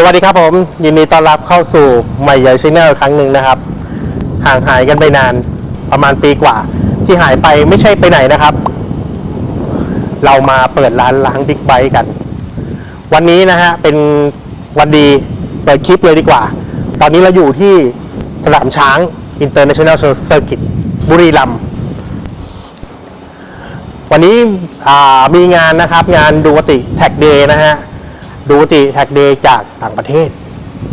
สวัสดีครับผม ยินดีต้อนรับเข้าสู่ใหม่ใหญ่ชแนลครั้งหนึ่งนะครับ ห่างหายกันไปนานประมาณปีกว่า ที่หายไปไม่ใช่ไปไหนนะครับ เรามาเปิดร้านล้างบิ๊กไบค์กัน วันนี้นะฮะเป็นวันดีเปิดคลิปเลยดีกว่า ตอนนี้เราอยู่ที่สนามช้าง International Circuit บุรีรัมย์วันนี้มีงานนะครับ งานดูวติแท็กเดย์นะฮะ ดูติแท็กเดย์จากต่างประเทศ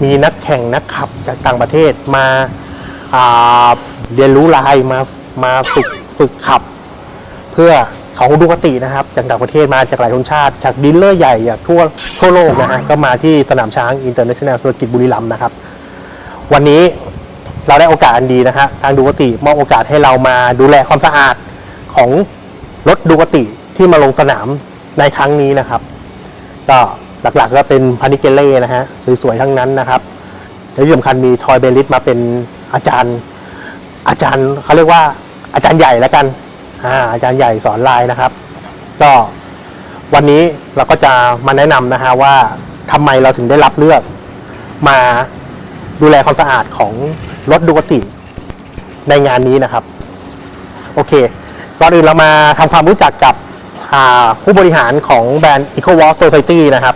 มีนักแข่งนักขับจากต่างประเทศมาาเรียนรู้ลายมามาฝึกฝึกขับ เพื่อของดูวตินะครับจากต่างประเทศมาจากหลายชนชาติ จากดีลเลอร์ใหญ่จากทั่วทั่วโลกนะฮะก็มาที่สนามช้าง International Circuit บุรีรัมย์นะครับ วันนี้เราได้โอกาสอันดีนะฮะทางดูวติมอบโอกาสให้เรามาดูแลความสะอาดของรถดูวติที่มาลงสนามในครั้งนี้นะครับ ก็ หลักๆก็เป็นพานิเกเล่นะฮะสวยๆทั้งนั้นนะครับและที่สำคัญมีทอยเบลิสมาเป็นอาจารย์ อาจารย์เขาเรียกว่าอาจารย์ใหญ่แล้วกันอ่าอาจารย์ใหญ่สอนลายนะครับ ก็วันนี้เราก็จะมาแนะนำนะฮะว่าทำไมเราถึงได้รับเลือก มาดูแลความสะอาดของรถดูกติในงานนี้นะครับ โอเคก่อนอื่นเรามาทำความรู้จักกับผู้บริหารของแบรนด์ Eco Walk Society นะครับ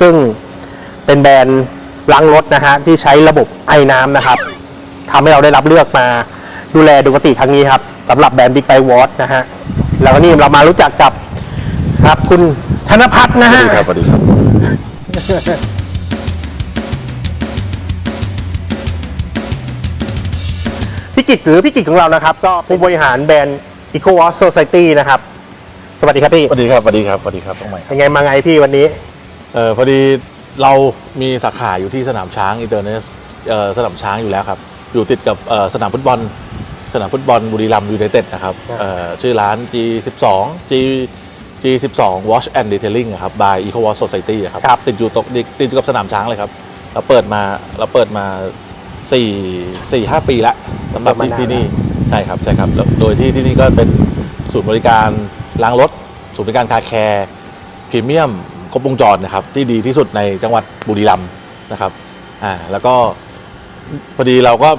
ซึ่งเป็นแบรนด์ล้างรถนะฮะที่ใช้ระบบไอ้น้ำนะครับทำให้เราได้รับเลือกมาดูแลดูกติครั้งนี้ครับสำหรับแบรนด์ Big Bike Watch นะฮะแล้วก็นี่เรามารู้จักกับครับคุณธนพัฒน์นะสวัฮะสดีครับสวัสดีครับพี่กิจหรือพี่กิจของเรานะครับ ก็ผู้บริหารแบรนด์ Eco Walk Society นะครับ สวัสดีครับพี่ สวัสดีครับ สวัสดีครับ สวัสดีครับต้องใหม่เป็นไงมาไงพี่วันนี้ เออพอดีเรามีสาขาอยู่ที่สนามช้างอินเตอร์เนสเอ่อสนามช้างอยู่แล้วครับ อยู่ติดกับเอ่อสนามฟุตบอล สนามฟุตบอลบุรีรัมย์ยูไนเต็ดนะครับครับเอ่อชื่อร้าน G12 G G12 Watch and Detailing อะครับ by Eco Watch Society อะครับติดอยู่ตกติดติดอยู่กับสนามช้างเลยครับ เราเปิดมาเราเปิดมา 4 4 5 ปีแล้วสำหรับที่ที่นี่ใช่ครับใช่ครับแล้วโดยที่ที่นี่ก็เป็นศูนย์บริการล้างรถศูนย์บริการคาแคร์พรีเมียม ครบวงจรนะครับที่ดีที่สุดในจังหวัดบุรีรัมย์นะครับอ่าแล้วก็พอดีเราก็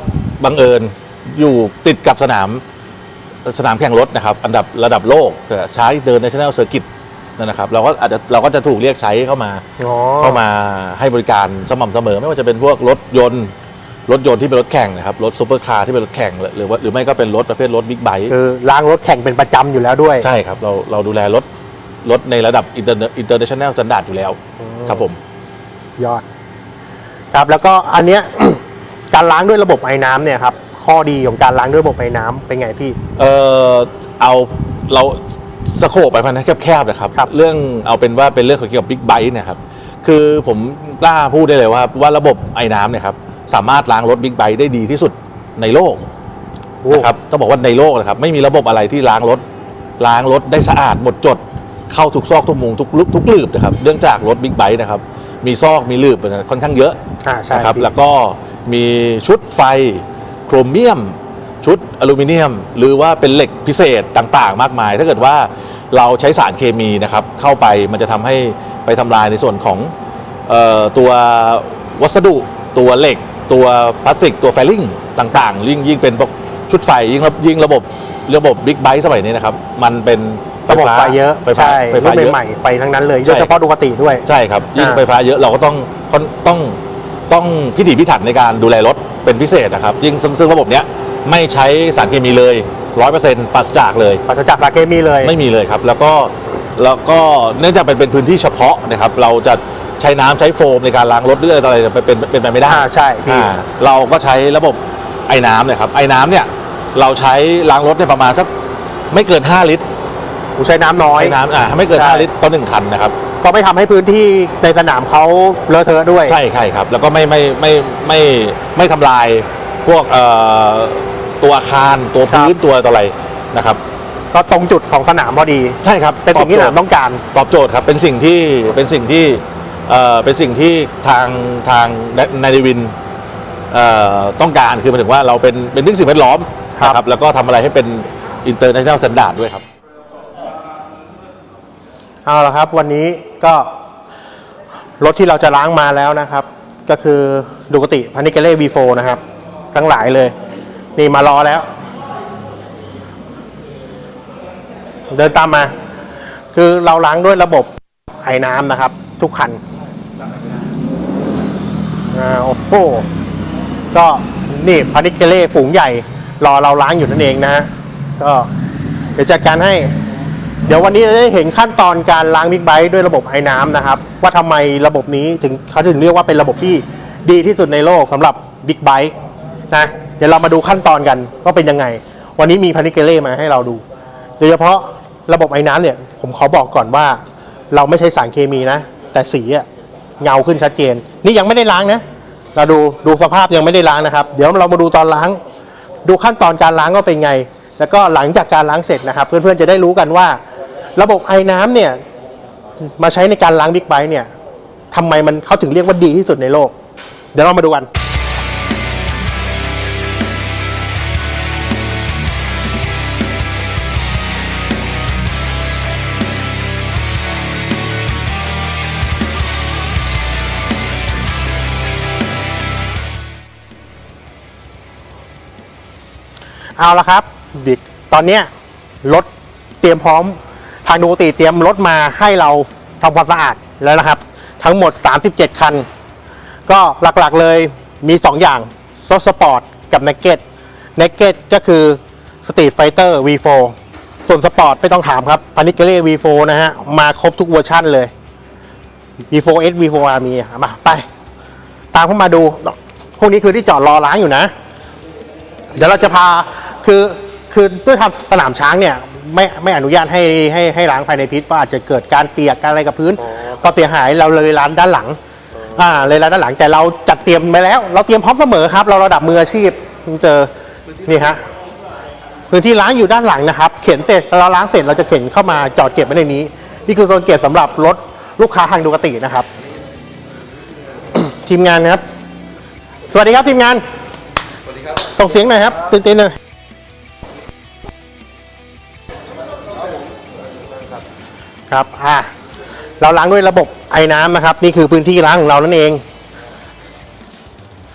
บังเอิญอยู่ติดกับสนามสนามแข่งรถนะครับ อันดับระดับโลกแต่ใช้เดินในชแนลเซอร์กิตนะครับเราก็อาจจะเราก็จะถูกเรียกใช้เข้ามาอ๋อเข้ามาให้บริการสม่ำเสมอ ไม่ว่าจะเป็นพวกรถยนต์รถยนต์ที่เป็นรถแข่งนะครับรถซูเปอร์คาร์ที่เป็นรถแข่งหรือว่าหรือไม่ก็เป็นรถประเภทรถบิ๊กไบค์คือล้างรถแข่งเป็นประจำอยู่แล้วด้วย ใช่ครับ เราเราดูแลรถ รถในระดับอินเตอร์อินเตอร์เนชั่นแนลสแตนดาร์ดอยู่แล้วอืมครับผม ยอด ครับแล้วก็อันเนี้ย การล้างด้วยระบบไอ้น้ำเนี่ยครับ ข้อดีของการล้างด้วยระบบไอ้น้ำเป็นไงพี่ เออเอาเราสโคปไปมันแคบๆนะครับ ครับ เรื่องเอาเป็นว่าเป็นเรื่องของเกี่ยวกับบิ๊กไบค์นะครับ คือผมกล้าพูดได้เลยว่าว่าระบบไอ้น้ำเนี่ยครับสามารถล้างรถบิ๊กไบค์ได้ดีที่สุดในโลก โอ้นะครับต้องบอกว่าในโลกนะครับไม่มีระบบอะไรที่ล้างรถล้างรถได้สะอาดหมดจด เข้าทุกซอกทุกมุมทุกลุกทุกลืบนะครับเนื่องจากรถบิ๊กไบค์นะครับมีซอกมีลืบค่อนข้างเยอะอ่าใช่นะครับพี่แล้วก็มีชุดไฟโครเมียม ชุดอลูมิเนียม หรือว่าเป็นเหล็กพิเศษต่างๆ มากมาย ถ้าเกิดว่าเราใช้สารเคมีนะครับเข้าไปมันจะทำให้ไปทำลายในส่วนของเออตัววัสดุตัวเหล็ก ตัวพลาสติกตัวแฟลิ่งต่างๆยิ่งยิ่งเป็นพวกชุดไฟยิ่งระยิ่งระบบระบบบิ๊กไบค์สมัยนี้นะครับ มันเป็น ระบบไฟเยอะไฟฟ้าใช่ไฟรุ่ฟ้านเยอะใหม่ๆไฟทั้งนั้นเลยใช่ โดยเฉพาะดูกติด้วย ใช่ครับยิ่งอ่า ไฟฟ้าเยอะเราก็ต้องต้องต้องต้องพิถีพิถันในการดูแลรถเป็นพิเศษนะครับ ยิ่งซึ่งซึ่งระบบเนี้ยไม่ใช้สารเคมีเลยร้อยเปอร์เซ็นต์ปัสจากเลย ปราศจากสารเคมีเลย ไม่มีเลยครับ แล้วก็แล้วก็เนื่องจากเป็นเป็นพื้นที่เฉพาะนะครับ เราจะใช้น้ำใช้โฟมในการล้างรถหรืออะไรเป็นเป็นเป็นไปไม่ได้อ่าใช่พี่ อ่าเราก็ใช้ระบบไอ้น้ำเนี่ยครับไอ้น้ำเนี่ยเราใช้ล้างรถเนี่ยประมาณสักไม่เกิน 5 ลิตรผม ใช้น้ำน้อยไอ้น้ำอ่าไม่เกินใช่ 5ลิตรต่อหนึ่งคันนะครับก็ไม่ทำให้พื้นที่ในสนามเขาเลอะเทอะด้วย ใช่ใช่ครับ แล้วก็ไม่ไม่ไม่ไม่ไม่ทำลายพวกเอ่อตัวอาคารตัวพื้นตัวอะไรนะครับ ก็ตรงจุดของสนามพอดี ใช่ครับเป็นสิ่งที่สตนาอบมโจทย์ต้องการ ตอบโจทย์ครับเป็นสิ่งที่เป็นสิ่งที่เอ่อเป็นสิ่งที่ทางทางนายวินเอ่อต้องการคือหมายถึงว่าเราเป็นเป็นเรื่องสิ่งแวดล้อมครับ นะครับแล้วก็ทำอะไรให้เป็นอินเตอร์เนชั่นแนลสแตนดาร์ดด้วยครับ เอาละครับวันนี้ก็รถที่เราจะล้างมาแล้วนะครับ ก็คือดูกติพานิเกเล่ V4 นะครับ ทั้งหลายเลย นี่มารอแล้ว เดินตามมา คือเราล้างด้วยระบบไอ้น้ำนะครับ ทุกคันอ่าโอ้โหก็นี่พานิเกเล่ฝูงใหญ่ รอเราล้างอยู่นั่นเองนะฮะก็เดี๋ยวจัดการให้ เดี๋ยววันนี้เราได้เห็นขั้นตอนการล้างบิ๊กไบค์ด้วยระบบไอ้น้ำนะครับ ว่าทำไมระบบนี้ถึงเขาถึงเรียกว่าเป็นระบบที่ดีที่สุดในโลกสำหรับบิ๊กไบค์นะเดี๋ยวเรามาดูขั้นตอนกันว่าเป็นยังไง วันนี้มีพานิเกเล่มาให้เราดูโดยเฉพาะระบบไอ้น้ำเนี่ยผมขอบอกก่อนว่า เราไม่ใช้สารเคมีนะ แต่สีอะเงาขึ้นชัดเจน นี่ยังไม่ได้ล้างนะ เราดูดูสภาพยังไม่ได้ล้างนะครับ เดี๋ยวเรามาดูตอนล้าง ดูขั้นตอนการล้างก็เป็นไง แล้วก็หลังจากการล้างเสร็จนะครับ เพื่อนๆจะได้รู้กันว่า ระบบไอ้น้ำเนี่ยมาใช้ในการล้างบิ๊กไบค์เนี่ยทำไมมันเขาถึงเรียกว่าดีที่สุดในโลก เดี๋ยวเรามาดูกันเอาละครับบิ๊กตอนเนี้ยรถเตรียมพร้อมางดูติเตรียมรถมาให้เราทำความสะอาดแล้วนะครับ ทั้งหมด 37 คัน ก็หลักๆเลยมี 2 อย่างซอสปอร์ตกับ n น k เก็ต n น k เก็ตก็คือ Street Fighter V4 ส่วนสปอร์ตไม่ต้องถามครับพานิเกเล่ V4 นะฮะ มาครบทุกเวอร์ชั่นเลย V4S V4R มีมาไป ตามเข้ามาดู พวกนี้คือที่จอดรอล้างอยู่นะ เดี๋ยวเราจะพาคือคือด้วยทำสนามช้างเนี่ย ไม่ไม่อนุญาตให้ให้ให้ล้างภายในพิษเพราะอาจจะเกิดการเปียกการอะไรกับพื้นก็เสียหายเราเลยร้านด้านหลังอ่าเลยร้านด้านหลังแต่เราจัดเตรียมไปแล้ว เราเตรียมพร้อมเสมอครับ เราระดับมืออาชีพเจอนี่ฮะพื้นที่ล้างอยู่ด้านหลังนะครับ เข็นเสร็จเราล้างเสร็จเราจะเข็นเข้ามาจอดเก็บไว้ในนี้ นี่คือโซนเก็บสำหรับรถลูกค้าทางดูกตินะครับ ทีมงานนะครับ สวัสดีครับทีมงานส่งเสียงหน่อยครับตื่นเต้นหน่อย ครับอ่าเราล้างด้วยระบบไอ้น้ำนะครับ นี่คือพื้นที่ล้างของเรานั่นเอง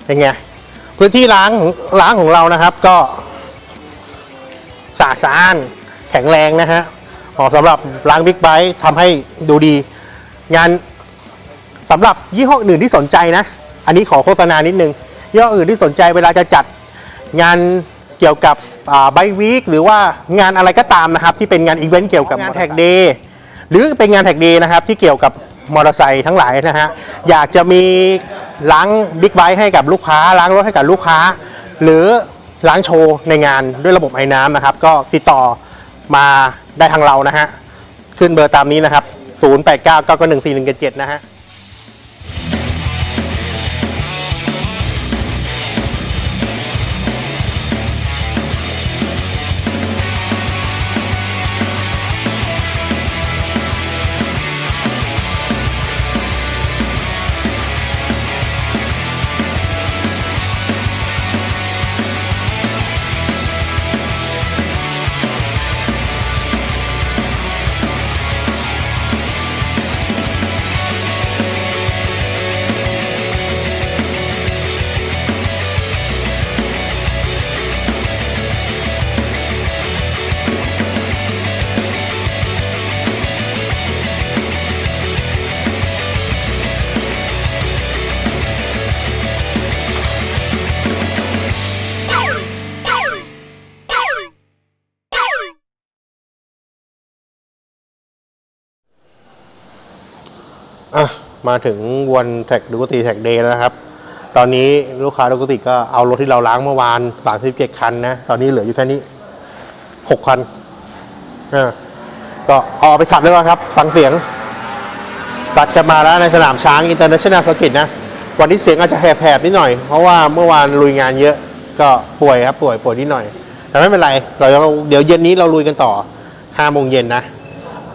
เป็นไงพื้นที่ล้างล้างของเรานะครับก็สะอาดสะอ้านแข็งแรงนะฮะเหมาะสำหรับล้างบิ๊กไบค์ทำให้ดูดี งานสำหรับยี่ห้ออื่นที่สนใจนะ อันนี้ขอโฆษณานิดนึงยี่ห้ออื่นที่สนใจเวลาจะจัดงานเกี่ยวกับไบวีคหรือว่างานอะไรก็ตามนะครับ ที่เป็นงานอีเวนต์เกี่ยวกับงานแท็กเดย์ หรือเป็นงานแท็กดีนะครับที่เกี่ยวกับมอเตอร์ไซค์ทั้งหลายนะฮะอยากจะมีล้างบิ๊กไบค์ให้กับลูกค้า ล้างรถให้กับลูกค้า หรือล้างโชว์ในงานด้วยระบบไอ้น้ำนะครับ ก็ติดต่อมาได้ทางเรานะฮะขึ้นเบอร์ตามนี้นะครับ 0 8 9 9 9 1 4 1 7นะฮะ มาถึงวันแท็กดูกติแท็กเดย์นะครับ ตอนนี้ลูกค้าดูกติก็เอารถที่เราล้างเมื่อวาน37คันนะ ตอนนี้เหลืออยู่แค่นี้6คันอ่าก็เอาไปขับได้แล้วครับ ฟังเสียงสัดกันมาแล้วในสนามช้างอินเตอร์เนชั่นแนลสกิตนะ วันนี้เสียงอาจจะแหบๆนิดหน่อย เพราะว่าเมื่อวานลุยงานเยอะก็ป่วยครับป่วยป่วยนิดหน่อย แต่ไม่เป็นไร เราเดี๋ยวเย็นนี้เราลุยกันต่อ5โมงเย็นนะ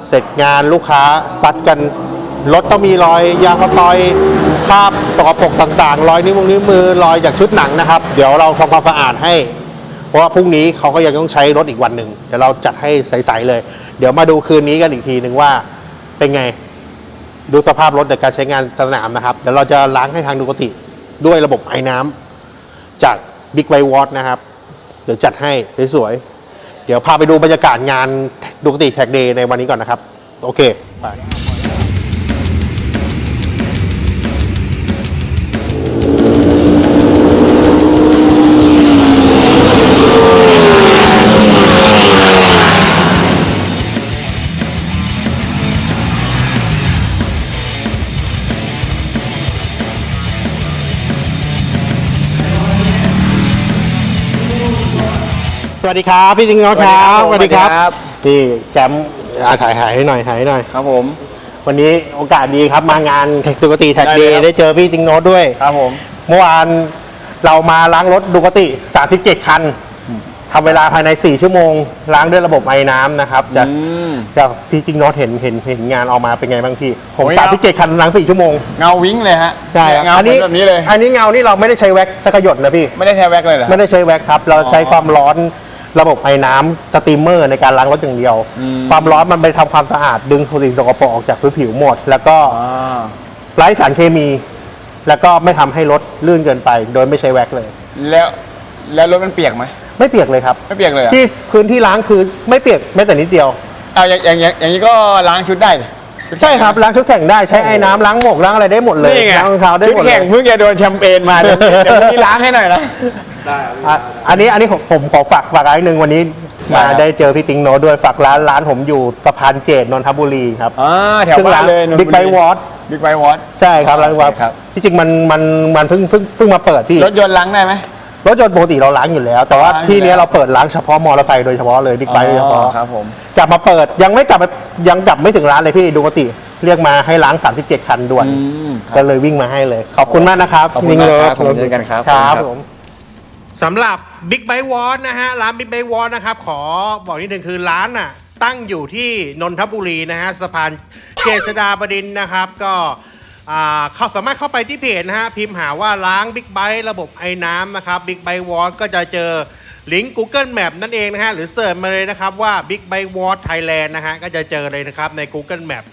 เสร็จงานลูกค้าซัดกัน รถต้องมีรอยยางมะตอยคราบสกปรกต่างๆ รอยนิ้วมือนิ้วมือรอยจากชุดหนังนะครับ เดี๋ยวเราทำความสะอาดให้ เพราะว่าพรุ่งนี้เขาก็ยังต้องใช้รถอีกวันหนึ่งเดี๋ยวเราจัดให้ใสๆเลย เดี๋ยวมาดูคืนนี้กันอีกทีหนึ่งว่าเป็นไงดูสภาพรถในการใช้งานสนามนะครับ เดี๋ยวเราจะล้างให้ทางดูกติด้วยระบบไอ้น้ำจาก Big White Watch นะครับ เดี๋ยวจัดให้สวยๆเดี๋ยวพาไปดูบรรยากาศงานดูกติแท็กเดย์ในวันนี้ก่อนนะครับ โอเคไป วัสดีครับ พี่จิงโนอตครับสวัสดีครับนี่แชมป์อะถ่ายถ่ายให้หน่อยถ่ายให้หน่อย ครับผม วันนี้โอกาสดีครับมางานดูกติแท็กเดได้เลยครับย์ได้เจอพี่จิงโนตด้วย ครับผม เมื่อวานเรามาล้างรถดูกติ37 คันทำเวลาภายใน 4 ชั่วโมง ล้างด้วยระบบไอ้น้ำนะครับจะอืมจะพี่จิงโนตเห็นเห็นเห็นงานออกมาเป็นไงบ้างพี่ผมโอ้ยครับ37คันล้าง4ชั่วโมงเงาวิ้งเลยฮะใช่ครับเงาอันนี้แบบนี้เลย อันนี้เงานี่เราไม่ได้ใช้แว็กซ์สักหยดนะพี่ไม่ได้แทแว็กเลยเหรอไม่ได้ใช้แว็กซ์ครับ เราใช้อ๋อความร้อน ระบบไอ้น้ำสตรีมเมอร์ในการล้างรถอย่างเดียว อืม ความร้อนมันไปทำความสะอาดดึงสิ่งสกปรกออกจากพื้นผิวหมด แล้วก็อ่าไร้สารเคมี แล้วก็ไม่ทำให้รถลื่นเกินไป โดยไม่ใช้แว็กซ์เลย แล้วแล้วรถมันเปียกไหมไม่เปียกเลยครับ ไม่เปียกเลยเหรอที่พื้นที่ล้างคือไม่เปียกแม้แต่นิดเดียวเอาอย่างอย่างอย่างอย่างนี้ก็ล้างชุดได้ดิชุดใช่ครับล้างชุดแข่งได้ใช้ไอ้น้ำล้างหมวกล้างอะไรได้หมดเลยนี่ไงล้างรองเท้าได้ชุดหมดเลแข่ย งเพิ่งจะโดนแชมเปญมาเดี๋ยวเดี๋ยวนี้ล้างให้หน่อยนะ อะอันนี้อันนี้ผมผมขอฝากฝากอะไรหนึ่งวันนี้มาได้ครับ ได้เจอพี่ติงโนตด้วยฝากร้านร้านผมอยู่สะพานเจดนนทบุรีครับอ่าแถวบ้านเลยบิ๊กไบวอตบิ๊กไบวอต ใช่ครับร้านวอตครับ ที่จริงมันมันมันเพิ่งเพิ่งเพิ่งมาเปิดที่รถยนต์ล้างได้ไหม รถยนต์ปกติเราล้างอยู่แล้ว แต่ว่าล้างอยู่ที่เนี้ยแล้ว เราเปิดล้างเฉพาะมอเตอร์ไซค์โดยเฉพาะเลยบิ๊กไบค์โดยเฉพาะอ๋อครับผม กลับมาเปิดยังไม่กลับมายังกลับไม่ถึงร้านเลยพี่ดูปกติ เรียกมาให้ล้าง 37 คันด่วนอืมครับก็เลยวิ่งมาให้เลย ขอบคุณมากนะครับขอบคุณมากครับผมเจอกันครับครับขอบคุณครับผม สำหรับ Big b i k e w a t นะฮะ ร้าน Big b i k e w a t นะครับ ขอบอกนิดนึงคือร้านน่ะ ตั้งอยู่ที่นนทบุรีนะฮะสะพานเจษดาบดินนะครับ ก็อ่าเขาสามารถเข้าไปที่เพจนะฮะ พิมพ์หาว่าล้าง Big b i k e ระบบไอ้น้ำนะครับ Big b i k e w a t ก็จะเจอลิงก์ Google Map นั่นเองนะฮะ หรือเสิร์ชมาเลยนะครับว่า Big b i k e w a t Thailand นะฮะ ก็จะเจอเลยนะครับใน Google Map